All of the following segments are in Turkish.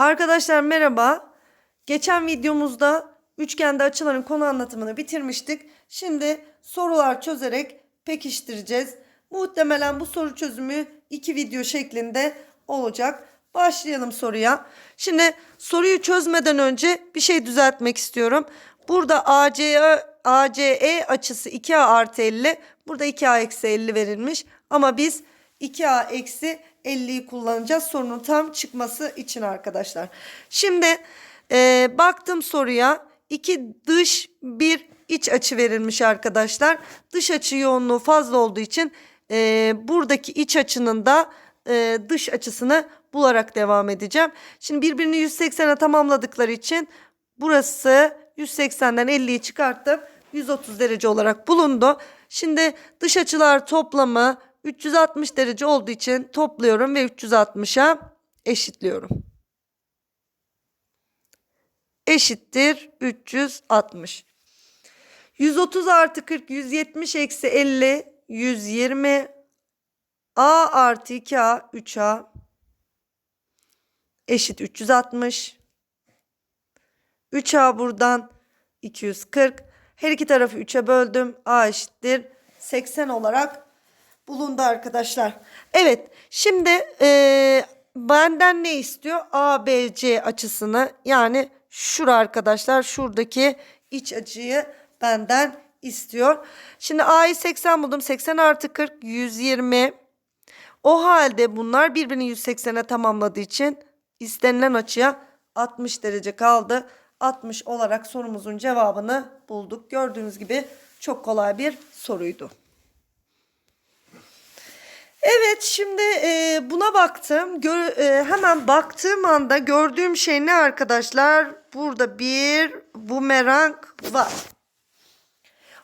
Arkadaşlar merhaba. Geçen videomuzda üçgende açıların konu anlatımını bitirmiştik. Şimdi sorular çözerek pekiştireceğiz. Muhtemelen bu soru çözümü iki video şeklinde olacak. Başlayalım soruya. Şimdi soruyu çözmeden önce bir şey düzeltmek istiyorum. Burada ACE, ACE açısı 2A artı 50. Burada 2A eksi 50 verilmiş. Ama biz 2A eksi 50'yi kullanacağız sorunun tam çıkması için arkadaşlar. Şimdi e, baktım soruya. iki dış bir iç açı verilmiş arkadaşlar. Dış açı yoğunluğu fazla olduğu için e, buradaki iç açının da e, dış açısını bularak devam edeceğim. Şimdi birbirini 180'e tamamladıkları için burası 180'den 50'yi çıkarttım. 130 derece olarak bulundu. Şimdi dış açılar toplamı 360 derece olduğu için topluyorum ve 360'a eşitliyorum. Eşittir 360. 130 artı 40 170 eksi 50 120 A artı 2A 3A eşit 360. 3A buradan 240. Her iki tarafı 3'e böldüm. A eşittir 80 olarak bulundu arkadaşlar. Evet şimdi eee, benden ne istiyor? ABC açısını yani şura arkadaşlar şuradaki iç açıyı benden istiyor. Şimdi A'yı 80 buldum. 80 artı 40 120. O halde bunlar birbirini 180'e tamamladığı için istenilen açıya 60 derece kaldı. 60 olarak sorumuzun cevabını bulduk. Gördüğünüz gibi çok kolay bir soruydu. Evet şimdi e, buna baktım. Gör- e, hemen baktığım anda gördüğüm şey ne arkadaşlar? Burada bir bumerang var.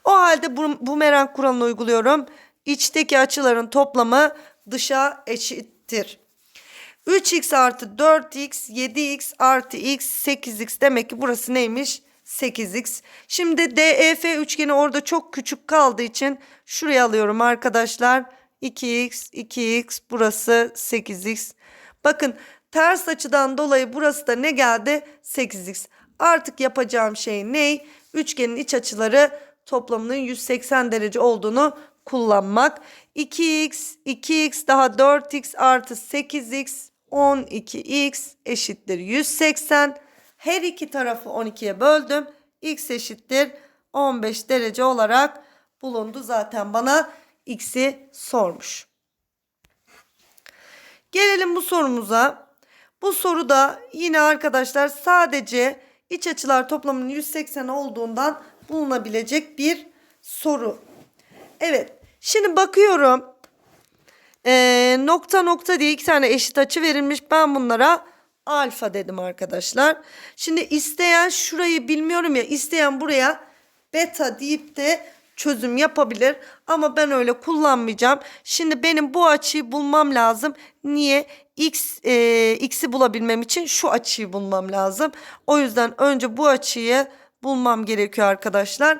O halde bu bumerang kuralını uyguluyorum. İçteki açıların toplamı dışa eşittir. 3x artı 4x 7x artı x 8x demek ki burası neymiş? 8x. Şimdi DEF üçgeni orada çok küçük kaldığı için şuraya alıyorum arkadaşlar. 2x 2x burası 8x. Bakın ters açıdan dolayı burası da ne geldi? 8x. Artık yapacağım şey ne? Üçgenin iç açıları toplamının 180 derece olduğunu kullanmak. 2x, 2x daha 4x artı 8x 12x eşittir 180. Her iki tarafı 12'ye böldüm. x eşittir 15 derece olarak bulundu. Zaten bana x'i sormuş. Gelelim bu sorumuza. Bu soruda yine arkadaşlar sadece iç açılar toplamının 180 olduğundan bulunabilecek bir soru. Evet. Şimdi bakıyorum. Ee, nokta nokta diye iki tane eşit açı verilmiş. Ben bunlara alfa dedim arkadaşlar. Şimdi isteyen şurayı bilmiyorum ya isteyen buraya beta deyip de çözüm yapabilir. Ama ben öyle kullanmayacağım. Şimdi benim bu açıyı bulmam lazım. Niye? X e, x'i bulabilmem için şu açıyı bulmam lazım. O yüzden önce bu açıyı bulmam gerekiyor arkadaşlar.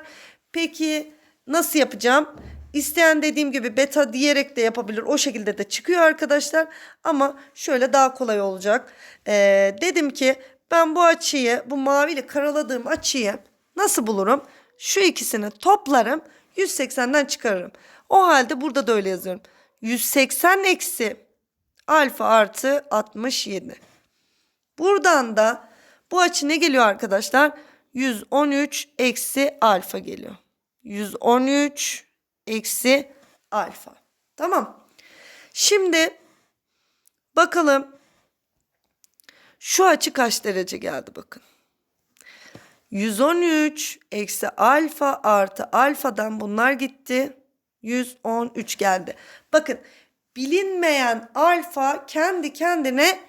Peki nasıl yapacağım? İsteyen dediğim gibi beta diyerek de yapabilir. O şekilde de çıkıyor arkadaşlar. Ama şöyle daha kolay olacak. Ee, dedim ki ben bu açıyı, bu maviyle karaladığım açıyı nasıl bulurum? Şu ikisini toplarım. 180'den çıkarırım. O halde burada da öyle yazıyorum. 180 eksi alfa artı 67. Buradan da bu açı ne geliyor arkadaşlar? 113 eksi alfa geliyor. 113 eksi alfa. Tamam. Şimdi bakalım şu açı kaç derece geldi bakın. 113 eksi alfa artı alfadan bunlar gitti. 113 geldi. Bakın bilinmeyen alfa kendi kendine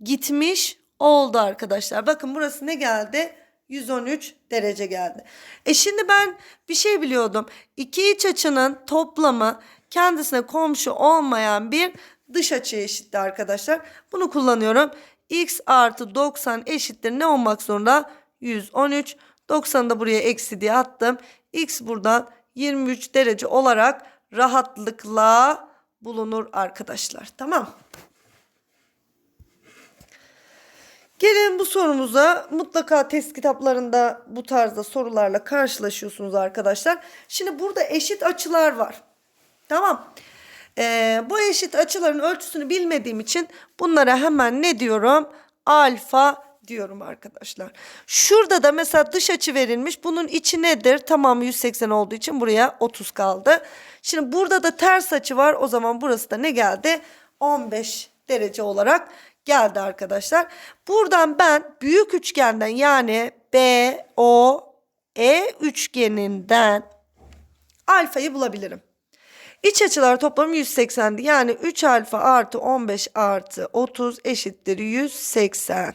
gitmiş oldu arkadaşlar. Bakın burası ne geldi? 113 derece geldi. E şimdi ben bir şey biliyordum. İki iç açının toplamı kendisine komşu olmayan bir dış açı eşitti arkadaşlar. Bunu kullanıyorum. x artı 90 eşittir ne olmak zorunda? 113. 90'ı da buraya eksi diye attım. x buradan 23 derece olarak rahatlıkla bulunur arkadaşlar. Tamam. Gelin bu sorumuza. Mutlaka test kitaplarında bu tarzda sorularla karşılaşıyorsunuz arkadaşlar. Şimdi burada eşit açılar var. Tamam. Ee, bu eşit açıların ölçüsünü bilmediğim için bunlara hemen ne diyorum? Alfa diyorum arkadaşlar. Şurada da mesela dış açı verilmiş. Bunun içi nedir? Tamamı 180 olduğu için buraya 30 kaldı. Şimdi burada da ters açı var. O zaman burası da ne geldi? 15 derece olarak geldi arkadaşlar. Buradan ben büyük üçgenden yani B, O, E üçgeninden alfayı bulabilirim. İç açılar toplamı 180'di. Yani 3 alfa artı 15 artı 30 eşittir 180.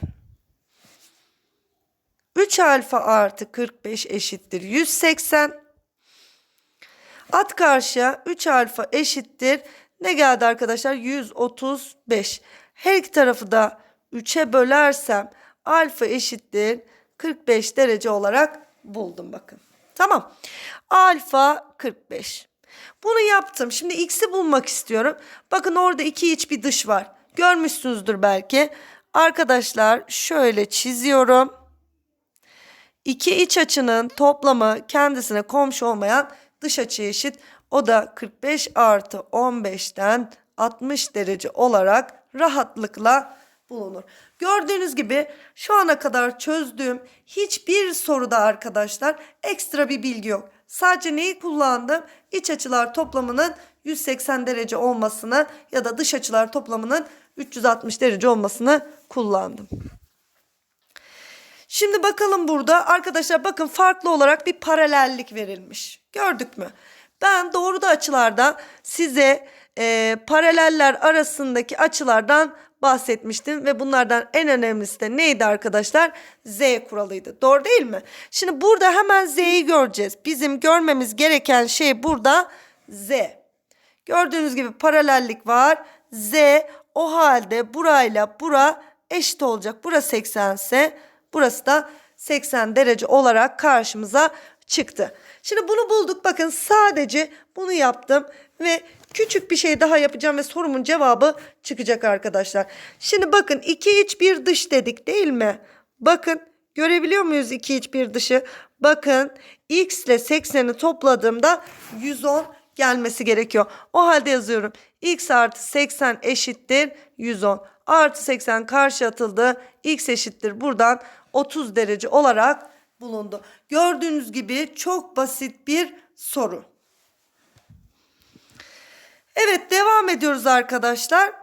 3 alfa artı 45 eşittir 180. At karşıya 3 alfa eşittir. Ne geldi arkadaşlar? 135. Her iki tarafı da 3'e bölersem alfa eşittir 45 derece olarak buldum bakın. Tamam. Alfa 45. Bunu yaptım. Şimdi x'i bulmak istiyorum. Bakın orada iki iç bir dış var. Görmüşsünüzdür belki. Arkadaşlar şöyle çiziyorum. İki iç açının toplamı kendisine komşu olmayan dış açı eşit. O da 45 artı 15'ten 60 derece olarak rahatlıkla bulunur. Gördüğünüz gibi şu ana kadar çözdüğüm hiçbir soruda arkadaşlar ekstra bir bilgi yok. Sadece neyi kullandım? İç açılar toplamının 180 derece olmasını ya da dış açılar toplamının 360 derece olmasını kullandım. Şimdi bakalım burada arkadaşlar bakın farklı olarak bir paralellik verilmiş. Gördük mü? Ben doğruda açılarda size e, paraleller arasındaki açılardan bahsetmiştim ve bunlardan en önemlisi de neydi arkadaşlar? Z kuralıydı. Doğru değil mi? Şimdi burada hemen Z'yi göreceğiz. Bizim görmemiz gereken şey burada Z. Gördüğünüz gibi paralellik var. Z o halde burayla bura eşit olacak. Burası 80 ise burası da 80 derece olarak karşımıza çıktı. Şimdi bunu bulduk. Bakın sadece bunu yaptım ve küçük bir şey daha yapacağım ve sorumun cevabı çıkacak arkadaşlar. Şimdi bakın iki iç bir dış dedik değil mi? Bakın görebiliyor muyuz iki iç bir dışı? Bakın x ile 80'i topladığımda 110 gelmesi gerekiyor. O halde yazıyorum. x artı 80 eşittir 110. Artı 80 karşı atıldı. x eşittir buradan 30 derece olarak bulundu. Gördüğünüz gibi çok basit bir soru. Evet devam ediyoruz arkadaşlar.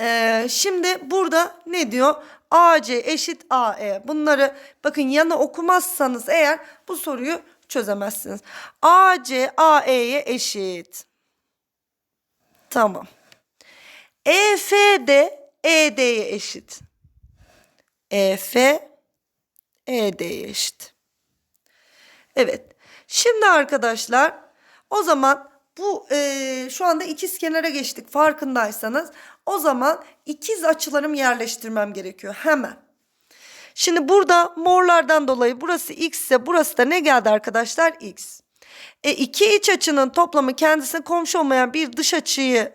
Ee, şimdi burada ne diyor? AC eşit AE. Bunları bakın yana okumazsanız eğer bu soruyu çözemezsiniz. AC AE'ye eşit. Tamam. EF de ED'ye eşit. EF ED'ye eşit. Evet. Şimdi arkadaşlar o zaman bu e, şu anda ikiz kenara geçtik farkındaysanız. O zaman ikiz açılarımı yerleştirmem gerekiyor hemen. Şimdi burada morlardan dolayı burası x ise burası da ne geldi arkadaşlar? x. E, iki iç açının toplamı kendisine komşu olmayan bir dış açıyı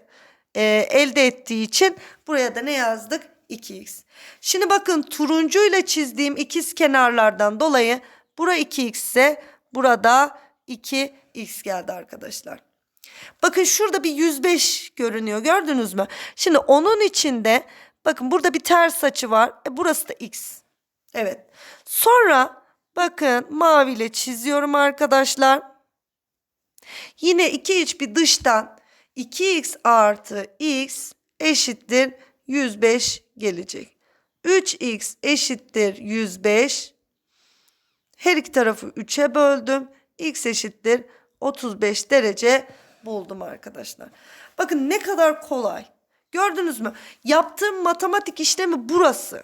e, elde ettiği için buraya da ne yazdık? 2x. Şimdi bakın turuncu ile çizdiğim ikiz kenarlardan dolayı bura 2x ise burada 2x geldi arkadaşlar. Bakın şurada bir 105 görünüyor gördünüz mü? Şimdi onun içinde bakın burada bir ters açı var. E, burası da x. Evet. Sonra bakın maviyle çiziyorum arkadaşlar. Yine iki iç bir dıştan 2x artı x eşittir 105 gelecek. 3x eşittir 105. Her iki tarafı 3'e böldüm. x eşittir 35 derece buldum arkadaşlar. Bakın ne kadar kolay. Gördünüz mü? Yaptığım matematik işlemi burası.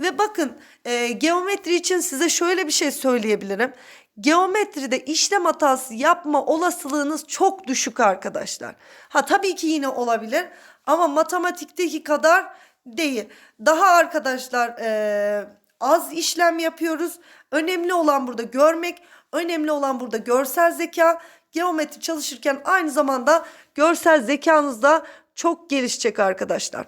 Ve bakın e, geometri için size şöyle bir şey söyleyebilirim. Geometride işlem hatası yapma olasılığınız çok düşük arkadaşlar. Ha tabii ki yine olabilir ama matematikteki kadar değil. Daha arkadaşlar e, az işlem yapıyoruz. Önemli olan burada görmek, önemli olan burada görsel zeka. Geometri çalışırken aynı zamanda görsel zekanız da çok gelişecek arkadaşlar.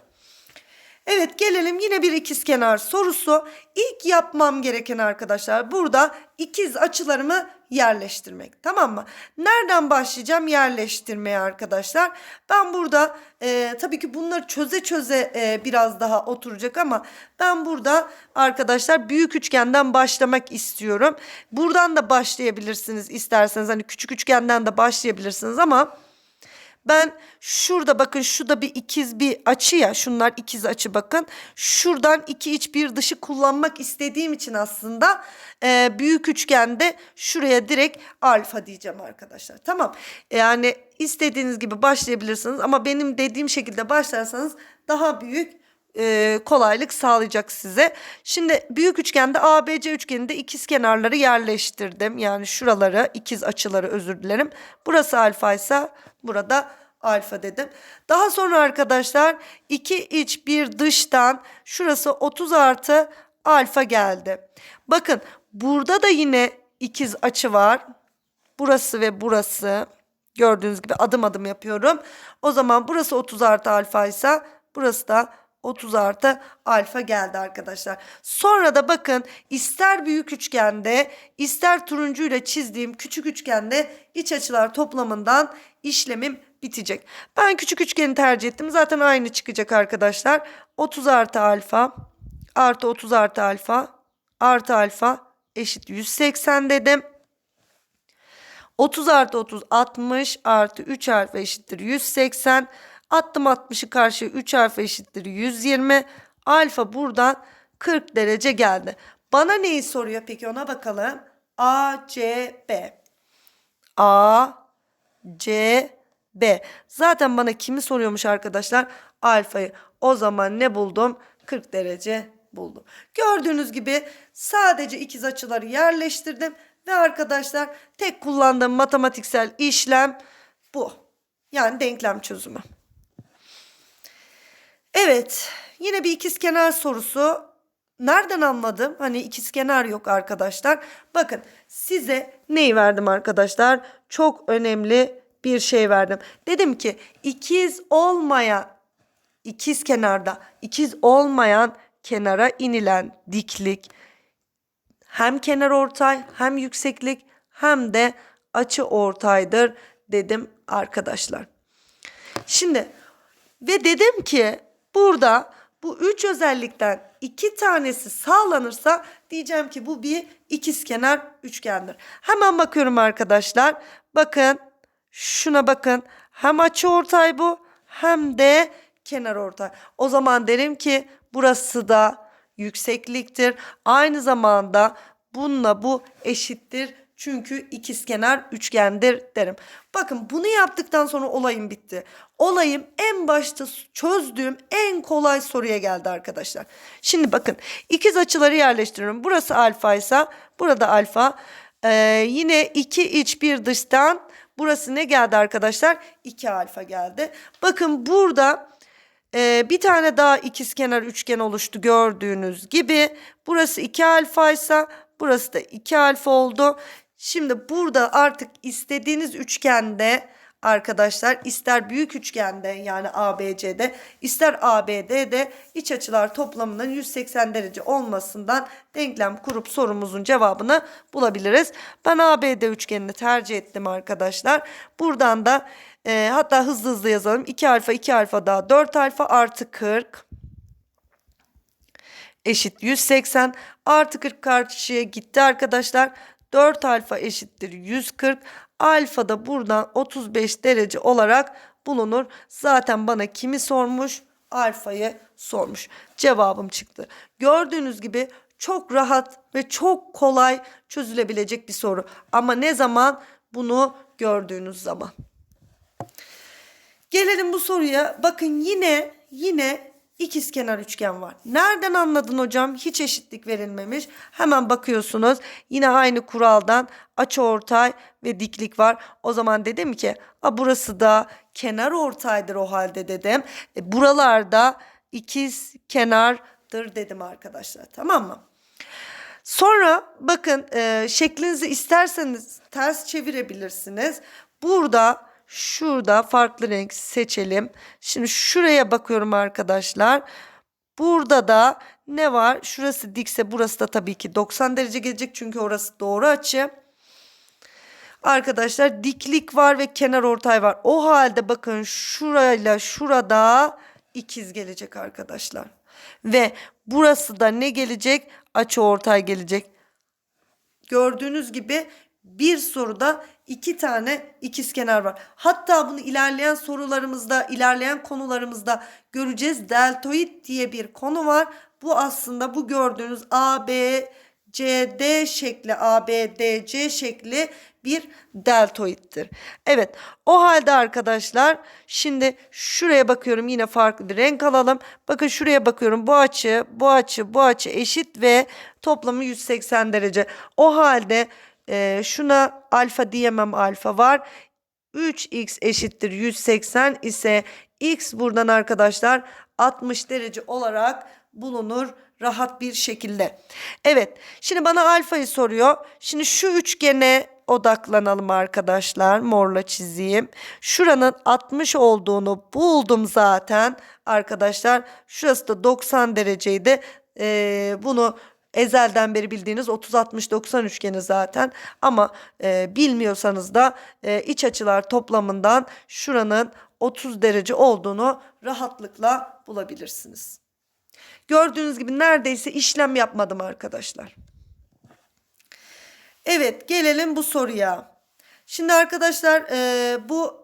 Evet gelelim yine bir ikizkenar sorusu. İlk yapmam gereken arkadaşlar burada ikiz açılarımı yerleştirmek. Tamam mı? Nereden başlayacağım yerleştirmeye arkadaşlar? Ben burada e, tabii ki bunları çöze çöze e, biraz daha oturacak ama ben burada arkadaşlar büyük üçgenden başlamak istiyorum. Buradan da başlayabilirsiniz isterseniz. Hani küçük üçgenden de başlayabilirsiniz ama ben şurada bakın şurada bir ikiz bir açı ya şunlar ikiz açı bakın. Şuradan iki iç bir dışı kullanmak istediğim için aslında e, büyük üçgende şuraya direkt alfa diyeceğim arkadaşlar. Tamam yani istediğiniz gibi başlayabilirsiniz ama benim dediğim şekilde başlarsanız daha büyük e, kolaylık sağlayacak size. Şimdi büyük üçgende ABC üçgeninde ikiz kenarları yerleştirdim. Yani şuraları ikiz açıları özür dilerim. Burası alfa ise burada alfa dedim. Daha sonra arkadaşlar iki iç bir dıştan şurası 30 artı alfa geldi. Bakın burada da yine ikiz açı var. Burası ve burası. Gördüğünüz gibi adım adım yapıyorum. O zaman burası 30 artı alfa ise burası da 30 artı alfa geldi arkadaşlar. Sonra da bakın ister büyük üçgende ister turuncuyla çizdiğim küçük üçgende iç açılar toplamından işlemim bitecek. Ben küçük üçgeni tercih ettim. Zaten aynı çıkacak arkadaşlar. 30 artı alfa artı 30 artı alfa artı alfa eşit 180 dedim. 30 artı 30 60 artı 3 alfa eşittir 180. Attım 60'ı karşıya 3 alfa eşittir 120. Alfa buradan 40 derece geldi. Bana neyi soruyor peki ona bakalım. A, C, B. A, C, B. Zaten bana kimi soruyormuş arkadaşlar? Alfayı. O zaman ne buldum? 40 derece buldum. Gördüğünüz gibi sadece ikiz açıları yerleştirdim. Ve arkadaşlar tek kullandığım matematiksel işlem bu. Yani denklem çözümü. Evet yine bir ikizkenar sorusu. Nereden anladım? Hani ikizkenar yok arkadaşlar. Bakın size neyi verdim arkadaşlar? Çok önemli bir şey verdim. Dedim ki ikiz olmayan ikiz kenarda ikiz olmayan kenara inilen diklik hem kenar ortay hem yükseklik hem de açı ortaydır dedim arkadaşlar. Şimdi ve dedim ki burada bu üç özellikten iki tanesi sağlanırsa diyeceğim ki bu bir ikizkenar üçgendir. Hemen bakıyorum arkadaşlar. Bakın şuna bakın. Hem açı ortay bu hem de kenar ortay. O zaman derim ki burası da yüksekliktir. Aynı zamanda bununla bu eşittir. Çünkü ikizkenar üçgendir derim. Bakın bunu yaptıktan sonra olayım bitti. Olayım en başta çözdüğüm en kolay soruya geldi arkadaşlar. Şimdi bakın ikiz açıları yerleştiriyorum. Burası alfa ise burada alfa. Ee, yine iki iç bir dıştan burası ne geldi arkadaşlar? 2 alfa geldi. Bakın burada ee, bir tane daha ikizkenar üçgen oluştu gördüğünüz gibi. Burası 2 alfa ise burası da 2 alfa oldu. Şimdi burada artık istediğiniz üçgende arkadaşlar ister büyük üçgende yani ABC'de ister ABD'de iç açılar toplamının 180 derece olmasından denklem kurup sorumuzun cevabını bulabiliriz. Ben ABD üçgenini tercih ettim arkadaşlar. Buradan da e, hatta hızlı hızlı yazalım. 2 alfa 2 alfa daha 4 alfa artı 40 eşit 180 artı 40 karşıya gitti arkadaşlar. 4 alfa eşittir 140. Alfa da buradan 35 derece olarak bulunur. Zaten bana kimi sormuş? Alfayı sormuş. Cevabım çıktı. Gördüğünüz gibi çok rahat ve çok kolay çözülebilecek bir soru. Ama ne zaman? Bunu gördüğünüz zaman. Gelelim bu soruya. Bakın yine yine ikizkenar üçgen var. Nereden anladın hocam? Hiç eşitlik verilmemiş. Hemen bakıyorsunuz. Yine aynı kuraldan açı ortay ve diklik var. O zaman dedim ki a burası da kenar ortaydır o halde dedim. E, buralarda ikiz kenardır dedim arkadaşlar. Tamam mı? Sonra bakın e, şeklinizi isterseniz ters çevirebilirsiniz. Burada şurada farklı renk seçelim. Şimdi şuraya bakıyorum arkadaşlar. Burada da ne var? Şurası dikse burası da tabii ki 90 derece gelecek çünkü orası doğru açı. Arkadaşlar diklik var ve kenar ortay var. O halde bakın şurayla şurada ikiz gelecek arkadaşlar. Ve burası da ne gelecek? Açı ortay gelecek. Gördüğünüz gibi bir soruda iki tane ikizkenar var. Hatta bunu ilerleyen sorularımızda, ilerleyen konularımızda göreceğiz. Deltoid diye bir konu var. Bu aslında bu gördüğünüz A, şekli, A, şekli bir deltoittir. Evet o halde arkadaşlar şimdi şuraya bakıyorum yine farklı bir renk alalım. Bakın şuraya bakıyorum bu açı, bu açı, bu açı eşit ve toplamı 180 derece. O halde e, şuna alfa diyemem alfa var. 3x eşittir 180 ise x buradan arkadaşlar 60 derece olarak bulunur rahat bir şekilde. Evet şimdi bana alfayı soruyor. Şimdi şu üçgene odaklanalım arkadaşlar. Morla çizeyim. Şuranın 60 olduğunu buldum zaten arkadaşlar. Şurası da 90 dereceydi. Ee, bunu ezelden beri bildiğiniz 30-60-90 üçgeni zaten ama e, bilmiyorsanız da e, iç açılar toplamından şuranın 30 derece olduğunu rahatlıkla bulabilirsiniz. Gördüğünüz gibi neredeyse işlem yapmadım arkadaşlar. Evet gelelim bu soruya. Şimdi arkadaşlar e, bu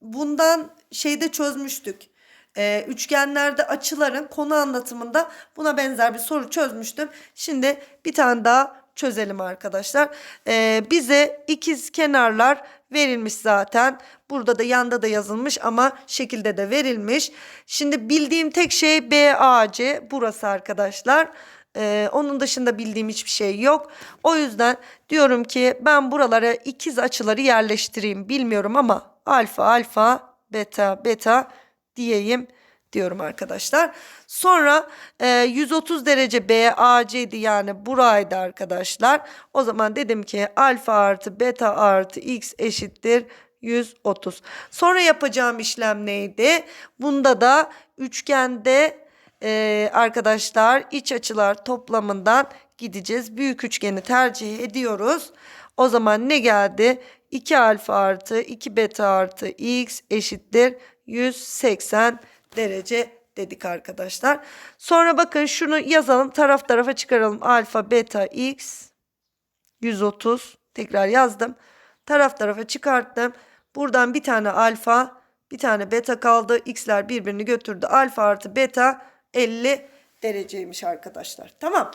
bundan şeyde çözmüştük. E, üçgenlerde açıların konu anlatımında buna benzer bir soru çözmüştüm. Şimdi bir tane daha çözelim arkadaşlar. E, bize ikiz kenarlar verilmiş zaten. Burada da yanda da yazılmış ama şekilde de verilmiş. Şimdi bildiğim tek şey BAC burası arkadaşlar. Ee, onun dışında bildiğim hiçbir şey yok. O yüzden diyorum ki ben buralara ikiz açıları yerleştireyim. Bilmiyorum ama alfa alfa beta beta diyeyim diyorum arkadaşlar. Sonra e, 130 derece BAC'di yani buraydı arkadaşlar. O zaman dedim ki alfa artı beta artı x eşittir 130. Sonra yapacağım işlem neydi? Bunda da üçgende e, arkadaşlar iç açılar toplamından gideceğiz. Büyük üçgeni tercih ediyoruz. O zaman ne geldi? 2 alfa artı 2 beta artı x eşittir 180 derece dedik arkadaşlar. Sonra bakın şunu yazalım taraf tarafa çıkaralım. Alfa beta x 130 tekrar yazdım. Taraf tarafa çıkarttım. Buradan bir tane alfa bir tane beta kaldı. X'ler birbirini götürdü. Alfa artı beta 50 dereceymiş arkadaşlar. Tamam.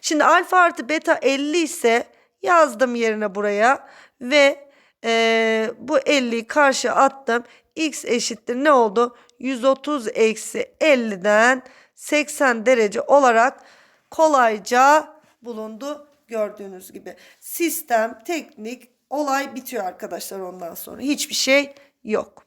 Şimdi alfa artı beta 50 ise yazdım yerine buraya ve e, bu 50'yi karşı attım. X eşittir ne oldu? 130 eksi 50'den 80 derece olarak kolayca bulundu gördüğünüz gibi. Sistem, teknik, olay bitiyor arkadaşlar ondan sonra. Hiçbir şey yok.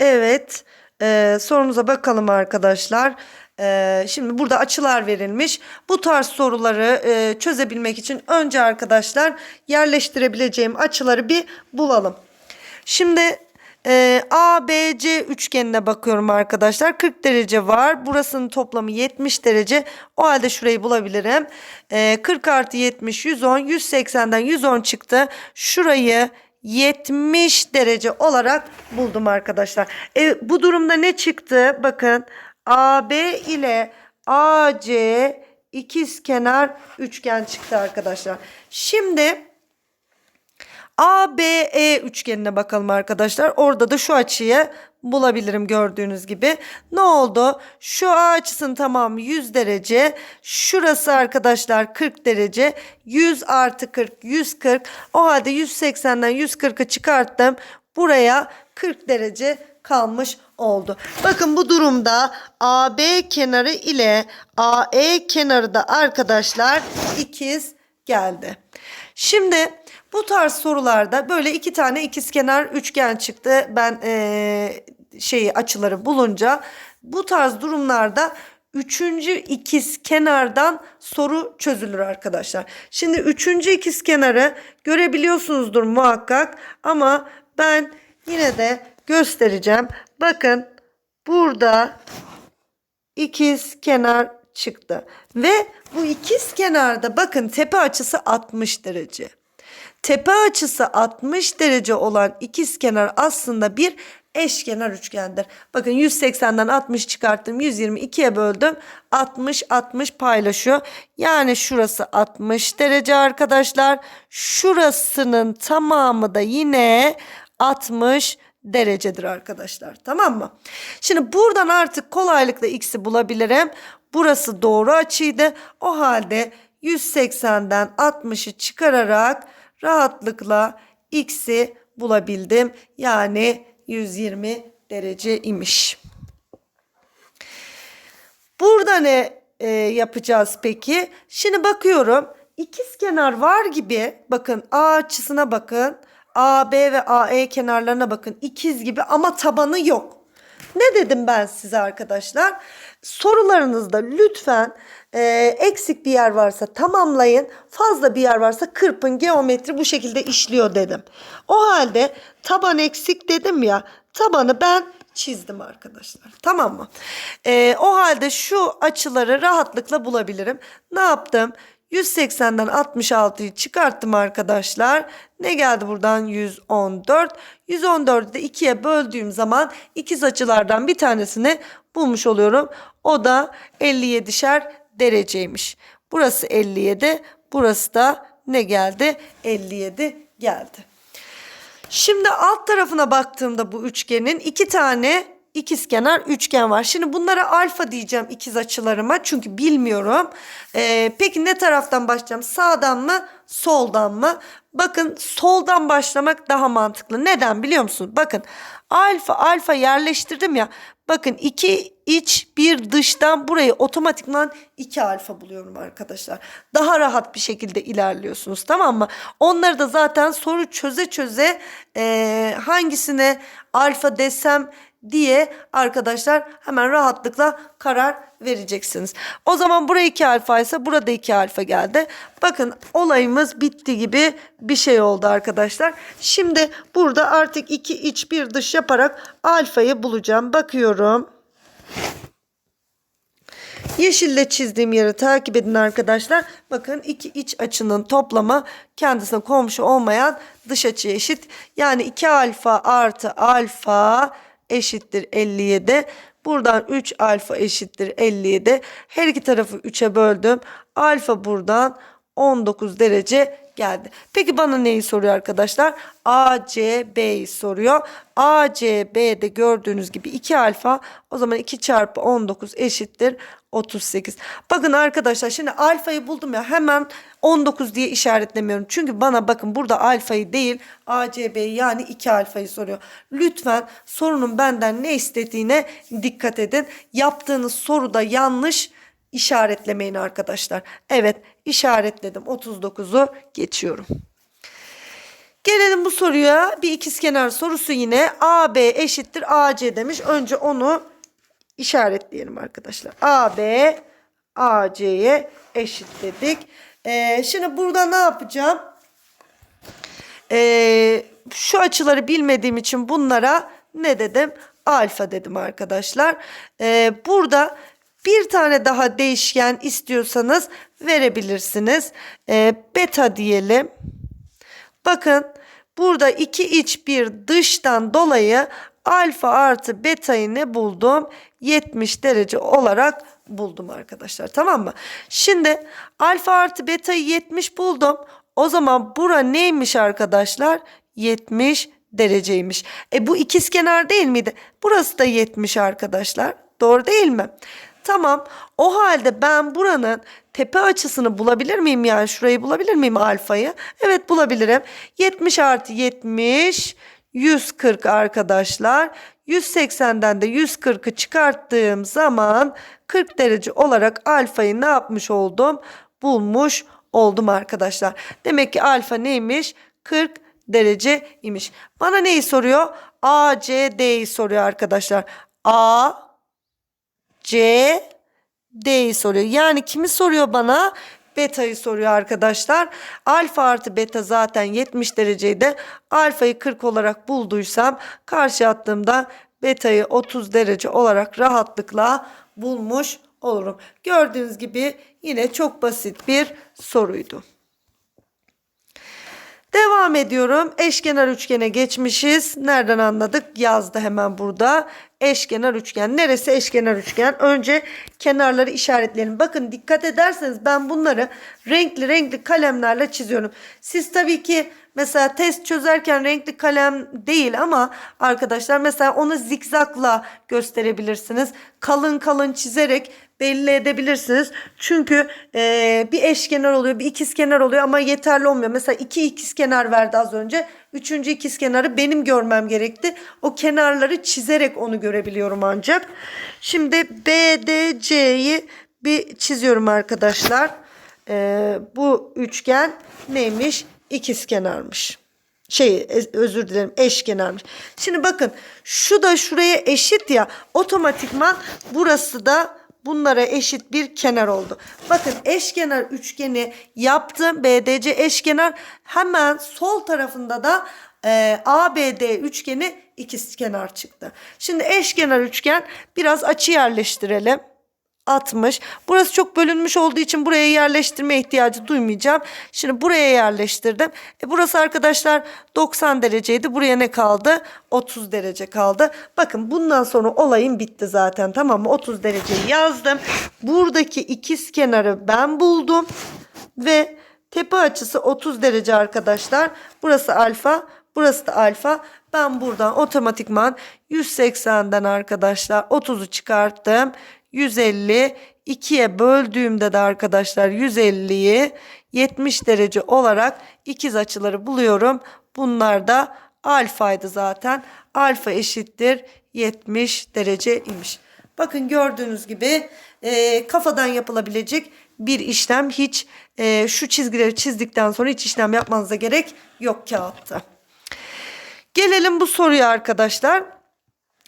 Evet, e, sorumuza bakalım arkadaşlar. E, şimdi burada açılar verilmiş. Bu tarz soruları e, çözebilmek için önce arkadaşlar yerleştirebileceğim açıları bir bulalım. Şimdi e, ABC üçgenine bakıyorum arkadaşlar. 40 derece var. Burasının toplamı 70 derece. O halde şurayı bulabilirim. E, 40 artı 70 110. 180'den 110 çıktı. Şurayı 70 derece olarak buldum arkadaşlar. E, bu durumda ne çıktı? Bakın AB ile AC ikizkenar üçgen çıktı arkadaşlar. Şimdi ABE üçgenine bakalım arkadaşlar. Orada da şu açıyı bulabilirim gördüğünüz gibi. Ne oldu? Şu A açısının tamamı 100 derece. Şurası arkadaşlar 40 derece. 100 artı 40 140. O halde 180'den 140'ı çıkarttım. Buraya 40 derece kalmış oldu. Bakın bu durumda AB kenarı ile AE kenarı da arkadaşlar ikiz geldi. Şimdi bu tarz sorularda böyle iki tane ikizkenar üçgen çıktı. Ben ee, şeyi açıları bulunca bu tarz durumlarda üçüncü ikiz kenardan soru çözülür arkadaşlar. Şimdi üçüncü ikiz kenarı görebiliyorsunuzdur muhakkak ama ben yine de göstereceğim. Bakın burada ikiz kenar çıktı. Ve bu ikiz kenarda bakın tepe açısı 60 derece. Tepe açısı 60 derece olan ikiz kenar aslında bir eşkenar üçgendir. Bakın 180'den 60 çıkarttım. 122'ye böldüm. 60 60 paylaşıyor. Yani şurası 60 derece arkadaşlar. Şurasının tamamı da yine 60 derecedir arkadaşlar. Tamam mı? Şimdi buradan artık kolaylıkla x'i bulabilirim. Burası doğru açıydı. O halde 180'den 60'ı çıkararak rahatlıkla x'i bulabildim. Yani 120 derece imiş. Burada ne e, yapacağız peki? Şimdi bakıyorum. İkiz kenar var gibi. Bakın A açısına bakın. AB ve AE kenarlarına bakın. İkiz gibi ama tabanı yok. Ne dedim ben size arkadaşlar? Sorularınızda lütfen e, eksik bir yer varsa tamamlayın. Fazla bir yer varsa kırpın. Geometri bu şekilde işliyor dedim. O halde taban eksik dedim ya. Tabanı ben çizdim arkadaşlar. Tamam mı? E, o halde şu açıları rahatlıkla bulabilirim. Ne yaptım? 180'den 66'yı çıkarttım arkadaşlar. Ne geldi buradan? 114. 114'ü de 2'ye böldüğüm zaman ikiz açılardan bir tanesini bulmuş oluyorum. O da 57'şer dereceymiş. Burası 57, burası da ne geldi? 57 geldi. Şimdi alt tarafına baktığımda bu üçgenin iki tane ikizkenar üçgen var. Şimdi bunlara alfa diyeceğim ikiz açılarıma çünkü bilmiyorum. Ee, peki ne taraftan başlayacağım? Sağdan mı? Soldan mı? Bakın soldan başlamak daha mantıklı. Neden biliyor musun? Bakın alfa alfa yerleştirdim ya. Bakın iki iç bir dıştan burayı otomatikman 2 alfa buluyorum arkadaşlar. Daha rahat bir şekilde ilerliyorsunuz tamam mı? Onları da zaten soru çöze çöze e, hangisine alfa desem diye arkadaşlar hemen rahatlıkla karar vereceksiniz. O zaman buraya 2 alfa ise burada 2 alfa geldi. Bakın olayımız bitti gibi bir şey oldu arkadaşlar. Şimdi burada artık 2 iç bir dış yaparak alfayı bulacağım. Bakıyorum. Yeşille çizdiğim yeri takip edin arkadaşlar. Bakın iki iç açının toplamı kendisine komşu olmayan dış açıya eşit. Yani 2 alfa artı alfa eşittir 57. Buradan 3 alfa eşittir 57. Her iki tarafı 3'e böldüm. Alfa buradan 19 derece geldi. Peki bana neyi soruyor arkadaşlar? ACB'yi soruyor. ACB'de gördüğünüz gibi 2 alfa o zaman 2 çarpı 19 eşittir 38. Bakın arkadaşlar şimdi alfayı buldum ya hemen 19 diye işaretlemiyorum. Çünkü bana bakın burada alfayı değil ACB'yi yani 2 alfayı soruyor. Lütfen sorunun benden ne istediğine dikkat edin. Yaptığınız soruda yanlış işaretlemeyin arkadaşlar. Evet işaretledim 39'u geçiyorum. Gelelim bu soruya bir ikizkenar sorusu yine AB eşittir AC demiş. Önce onu işaretleyelim arkadaşlar. AB AC'ye eşit dedik. Ee, şimdi burada ne yapacağım? Ee, şu açıları bilmediğim için bunlara ne dedim? Alfa dedim arkadaşlar. Ee, burada bir tane daha değişken istiyorsanız verebilirsiniz. Ee, beta diyelim. Bakın burada iki iç bir dıştan dolayı alfa artı beta'yı ne buldum? 70 derece olarak buldum arkadaşlar tamam mı? Şimdi alfa artı beta'yı 70 buldum. O zaman bura neymiş arkadaşlar? 70 dereceymiş. E bu ikizkenar değil miydi? Burası da 70 arkadaşlar. Doğru değil mi? Tamam. O halde ben buranın tepe açısını bulabilir miyim? Yani şurayı bulabilir miyim alfayı? Evet bulabilirim. 70 artı 70 140 arkadaşlar. 180'den de 140'ı çıkarttığım zaman 40 derece olarak alfayı ne yapmış oldum? Bulmuş oldum arkadaşlar. Demek ki alfa neymiş? 40 derece imiş. Bana neyi soruyor? A, C, D'yi soruyor arkadaşlar. A, C, D'yi soruyor. Yani kimi soruyor bana? Beta'yı soruyor arkadaşlar. Alfa artı beta zaten 70 dereceydi. Alfayı 40 olarak bulduysam karşı attığımda beta'yı 30 derece olarak rahatlıkla bulmuş olurum. Gördüğünüz gibi yine çok basit bir soruydu. Devam ediyorum. Eşkenar üçgene geçmişiz. Nereden anladık? Yazdı hemen burada. Eşkenar üçgen. Neresi eşkenar üçgen? Önce kenarları işaretleyelim. Bakın dikkat ederseniz ben bunları renkli renkli kalemlerle çiziyorum. Siz tabii ki mesela test çözerken renkli kalem değil ama arkadaşlar mesela onu zikzakla gösterebilirsiniz. Kalın kalın çizerek belli edebilirsiniz. Çünkü e, bir eşkenar oluyor, bir ikizkenar oluyor ama yeterli olmuyor. Mesela iki ikizkenar verdi az önce. Üçüncü ikizkenarı benim görmem gerekti. O kenarları çizerek onu görebiliyorum ancak. Şimdi BDC'yi bir çiziyorum arkadaşlar. E, bu üçgen neymiş? İkizkenarmış şey e- özür dilerim eşkenarmış. Şimdi bakın şu da şuraya eşit ya otomatikman burası da bunlara eşit bir kenar oldu. Bakın eşkenar üçgeni yaptım. BDC eşkenar hemen sol tarafında da e, ABD üçgeni ikizkenar çıktı. Şimdi eşkenar üçgen biraz açı yerleştirelim. 60. Burası çok bölünmüş olduğu için buraya yerleştirme ihtiyacı duymayacağım. Şimdi buraya yerleştirdim. E burası arkadaşlar 90 dereceydi. Buraya ne kaldı? 30 derece kaldı. Bakın bundan sonra olayım bitti zaten tamam mı? 30 dereceyi yazdım. Buradaki ikiz kenarı ben buldum. Ve tepe açısı 30 derece arkadaşlar. Burası alfa. Burası da alfa. Ben buradan otomatikman 180'den arkadaşlar 30'u çıkarttım. 150 2'ye böldüğümde de arkadaşlar 150'yi 70 derece olarak ikiz açıları buluyorum. Bunlar da alfaydı zaten. Alfa eşittir 70 derece imiş. Bakın gördüğünüz gibi e, kafadan yapılabilecek bir işlem hiç e, şu çizgileri çizdikten sonra hiç işlem yapmanıza gerek yok kağıtta. Gelelim bu soruya arkadaşlar.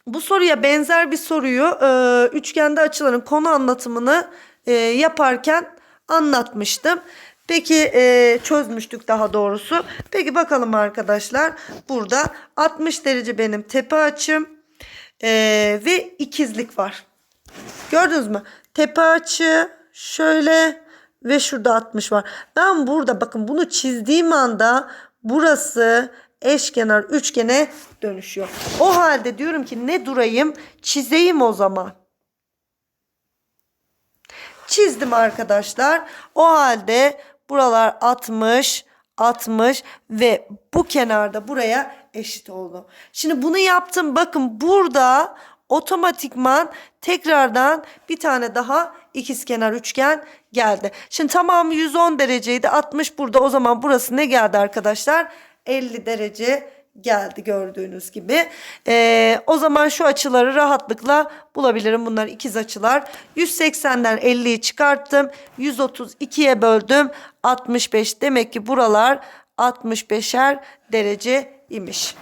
Bu soruya benzer bir soruyu e, üçgende açıların konu anlatımını e, yaparken anlatmıştım. Peki e, çözmüştük daha doğrusu. Peki bakalım arkadaşlar. Burada 60 derece benim tepe açım e, ve ikizlik var. Gördünüz mü? Tepe açı şöyle ve şurada 60 var. Ben burada bakın bunu çizdiğim anda burası eşkenar üçgene dönüşüyor. O halde diyorum ki ne durayım çizeyim o zaman. Çizdim arkadaşlar. O halde buralar 60, 60 ve bu kenarda buraya eşit oldu. Şimdi bunu yaptım. Bakın burada otomatikman tekrardan bir tane daha ikizkenar üçgen geldi. Şimdi tamamı 110 dereceydi. 60 burada. O zaman burası ne geldi arkadaşlar? 50 derece geldi gördüğünüz gibi. Ee, o zaman şu açıları rahatlıkla bulabilirim. Bunlar ikiz açılar. 180'den 50'yi çıkarttım. 132'ye böldüm. 65. Demek ki buralar 65'er derece imiş.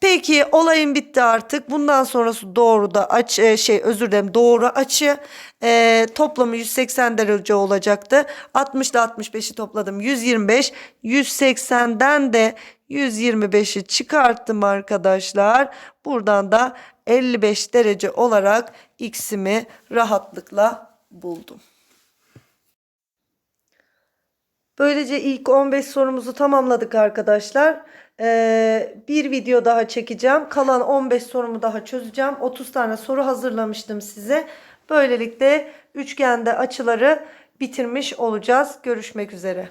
Peki olayın bitti artık. Bundan sonrası doğru da aç e, şey özür dilerim doğru açı e, toplamı 180 derece olacaktı. 60 ile 65'i topladım 125. 180'den de 125'i çıkarttım arkadaşlar. Buradan da 55 derece olarak x'imi rahatlıkla buldum. Böylece ilk 15 sorumuzu tamamladık arkadaşlar. Ee, bir video daha çekeceğim. Kalan 15 sorumu daha çözeceğim. 30 tane soru hazırlamıştım size. Böylelikle üçgende açıları bitirmiş olacağız. Görüşmek üzere.